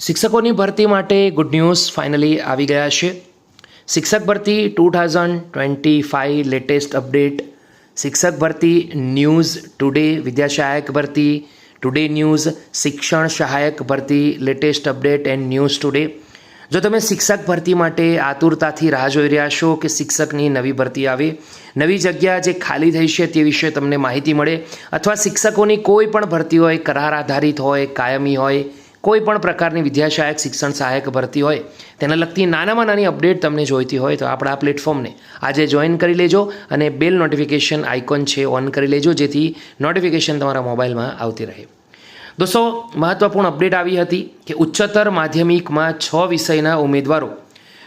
શિક્ષકોની ભરતી માટે ગુડ ન્યૂઝ ફાઇનલી આવી ગયા છે. શિક્ષક ભરતી two thousand twenty five latest update શિક્ષક ભરતી ન્યૂઝ ટુડે વિદ્યાસહાયક ભરતી ટુડે ન્યૂઝ શિક્ષણ સહાયક ભરતી latest update and news today જો તમે શિક્ષક ભરતી માટે આતુરતાથી રાહ જોઈ રહ્યા છો કે શિક્ષકની નવી ભરતી આવે, નવી જગ્યા જે ખાલી થઈ છે તે વિશે તમને માહિતી મળે, અથવા શિક્ષકોની કોઈ પણ ભરતી હોય, કરાર આધારિત હોય, કાયમી હોય કોઈ પણ પ્રકારની વિદ્યાસહાયક શિક્ષણ સહાયક ભરતી હોય, તેને લગતી નાનામાં નાની અપડેટ તમને જોઈતી હોય તો આપણા આ પ્લેટફોર્મને આજે જોઈન કરી લેજો અને બેલ નોટિફિકેશન આઇકોન છે ઓન કરી લેજો, જેથી નોટિફિકેશન તમારા મોબાઈલમાં આવતી રહે. દોસ્તો, મહત્વપૂર્ણ અપડેટ આવી હતી કે ઉચ્ચતર માધ્યમિકમાં છ વિષયના ઉમેદવારો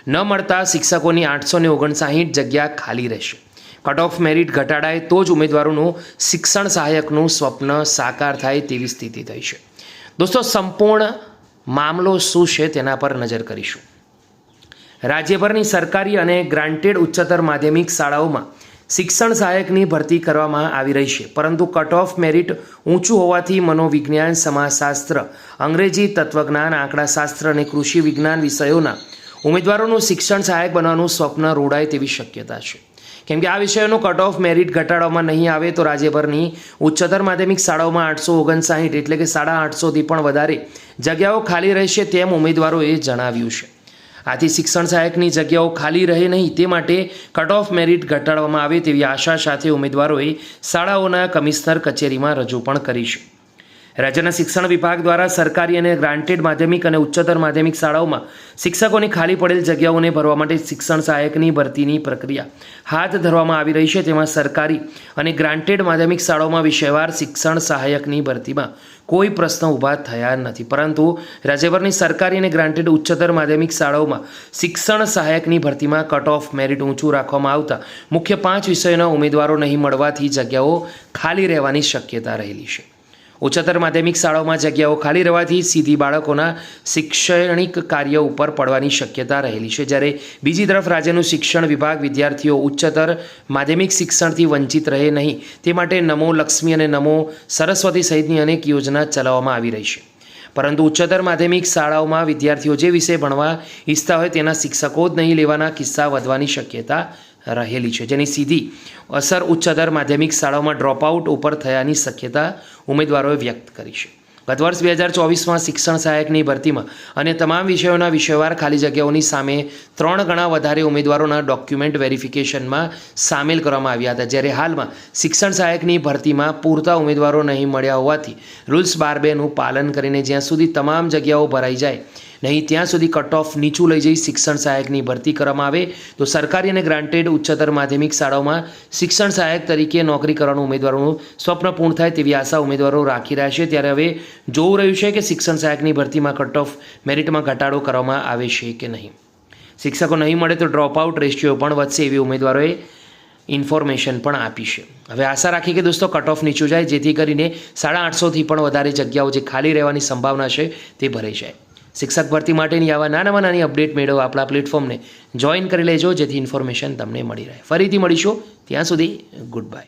ન મળતા શિક્ષકોની આઠસો ને ઓગણસાહીઠ જગ્યા ખાલી રહેશે. કટ ઓફ મેરિટ ઘટાડાય તો જ ઉમેદવારોનું શિક્ષણ સહાયકનું સ્વપ્ન સાકાર થાય તેવી સ્થિતિ થઈ છે. દોસ્તો, સંપૂર્ણ મામલો શું છે તેના પર નજર કરીશું. રાજ્યભરની સરકારી અને ગ્રાન્ટેડ ઉચ્ચતર માધ્યમિક શાળાઓમાં શિક્ષણ સહાયકની ભરતી કરવામાં આવી રહી છે. પરંતુ કટ ઓફ મેરિટ ઊંચું હોવાથી મનોવિજ્ઞાન, સમાજશાસ્ત્ર, અંગ્રેજી તત્વજ્ઞાન, આંકડાશાસ્ત્ર અને કૃષિ વિજ્ઞાન વિષયોના ઉમેદવારોનું શિક્ષણ સહાયક બનવાનું સ્વપ્ન રોડાય તેવી શક્યતા છે. કેમ કે આ વિષયોનું કટ ઓફ મેરિટ ઘટાડવામાં નહીં આવે તો રાજ્યભરની ઉચ્ચતર માધ્યમિક શાળાઓમાં આઠસો ઓગણસાઠ એટલે કે સાડા આઠસોથી પણ વધારે જગ્યાઓ ખાલી રહેશે તેમ ઉમેદવારોએ જણાવ્યું છે. આથી શિક્ષણ સહાયકની જગ્યાઓ ખાલી રહે નહીં તે માટે કટ ઓફ મેરિટ ઘટાડવામાં આવે તેવી આશા સાથે ઉમેદવારોએ શાળાઓના કમિશનર કચેરીમાં રજૂ પણ કરી છે. રાજ્યના શિક્ષણ વિભાગ દ્વારા સરકારી અને ગ્રાન્ટેડ માધ્યમિક અને ઉચ્ચતર માધ્યમિક શાળાઓમાં શિક્ષકોની ખાલી પડેલ જગ્યાઓને ભરવા માટે શિક્ષણ સહાયકની ભરતીની પ્રક્રિયા હાથ ધરવામાં આવી રહી છે. તેમાં સરકારી અને ગ્રાન્ટેડ માધ્યમિક શાળાઓમાં વિષયવાર શિક્ષણ સહાયકની ભરતીમાં કોઈ પ્રશ્ન ઊભા થયા નથી. પરંતુ રાજ્યભરની સરકારી અને ગ્રાન્ટેડ ઉચ્ચતર માધ્યમિક શાળાઓમાં શિક્ષણ સહાયકની ભરતીમાં કટ ઓફ મેરિટ ઊંચું રાખવામાં આવતા મુખ્ય પાંચ વિષયોના ઉમેદવારો નહીં મળવાથી જગ્યાઓ ખાલી રહેવાની શક્યતા રહેલી છે. ઉચ્ચતર માધ્યમિક શાળાઓમાં જગ્યાઓ ખાલી રહેવાથી સીધી બાળકોના શૈક્ષણિક કાર્ય ઉપર પડવાની શક્યતા રહેલી છે. જ્યારે બીજી તરફ રાજ્યનું શિક્ષણ વિભાગ વિદ્યાર્થીઓ ઉચ્ચતર માધ્યમિક શિક્ષણથી વંચિત રહે નહીં, તે માટે નમો લક્ષ્મી અને નમો સરસ્વતી સહિતની અનેક યોજના ચલાવવામાં આવી રહી છે. પરંતુ ઉચ્ચતર માધ્યમિક શાળાઓમાં વિદ્યાર્થીઓ જે વિષય ભણવા ઈચ્છતા હોય તેના શિક્ષકો જ નહીં લેવાના કિસ્સા વધવાની શક્યતા રહેલી છે. જેની સીધી અસર ઉચ્ચતર માધ્યમિક શાળાઓમાં ડ્રોપઆઉટ ઉપર થયાની શક્યતા ઉમેદવારોએ વ્યક્ત કરી છે. ગત વર્ષ બે હજાર ચોવીસમાં શિક્ષણ સહાયકની ભરતીમાં અને તમામ વિષયોના વિષયવાર ખાલી જગ્યાઓની સામે ત્રણ ગણા વધારે ઉમેદવારોના ડોક્યુમેન્ટ વેરિફિકેશનમાં સામેલ કરવામાં આવ્યા હતા. જ્યારે હાલમાં શિક્ષણ સહાયકની ભરતીમાં પૂરતા ઉમેદવારો નહીં મળ્યા હોવાથી રૂલ્સ બાર બેનું પાલન કરીને જ્યાં સુધી તમામ જગ્યાઓ ભરાઈ જાય નહીં, ત્યાં સુધી કટ ઓફ નીચું લઈ જઈ શિક્ષણ સહાયકની ભરતી કરવામાં આવે. તો સરકારી અને ગ્રાન્ટેડ ઉચ્ચતર માધ્યમિક શાળાઓમાં શિક્ષણ સહાયક તરીકે નોકરી કરવાનું ઉમેદવારોનું સ્વપ્ન પૂર્ણ થાય તેવી આશા ઉમેદવારો રાખી રહ્યા છે. ત્યારે હવે જોવું રહ્યું છે કે શિક્ષણ સહાયકની ભરતીમાં કટ ઓફ મેરિટમાં ઘટાડો કરવામાં આવે છે કે નહીં. શિક્ષકો નહીં મળે તો ડ્રોપઆઉટ રેશિયો પણ વધશે એવી ઉમેદવારોએ ઇન્ફોર્મેશન પણ આપી છે. હવે આશા રાખી કે દોસ્તો કટ ઓફ નીચું જાય, જેથી કરીને સાડા આઠસોથી પણ વધારે જગ્યાઓ જે ખાલી રહેવાની સંભાવના છે તે ભરાઈ જાય. શિક્ષક ભરતી માટેની આવા નાનામાં નાની અપડેટ મેળવો આપણા પ્લેટફોર્મને જોઈન કરી લેજો, જેથી ઇન્ફોર્મેશન તમને મળી રહે. ફરીથી મળીશું. ત્યાં સુધી ગુડ બાય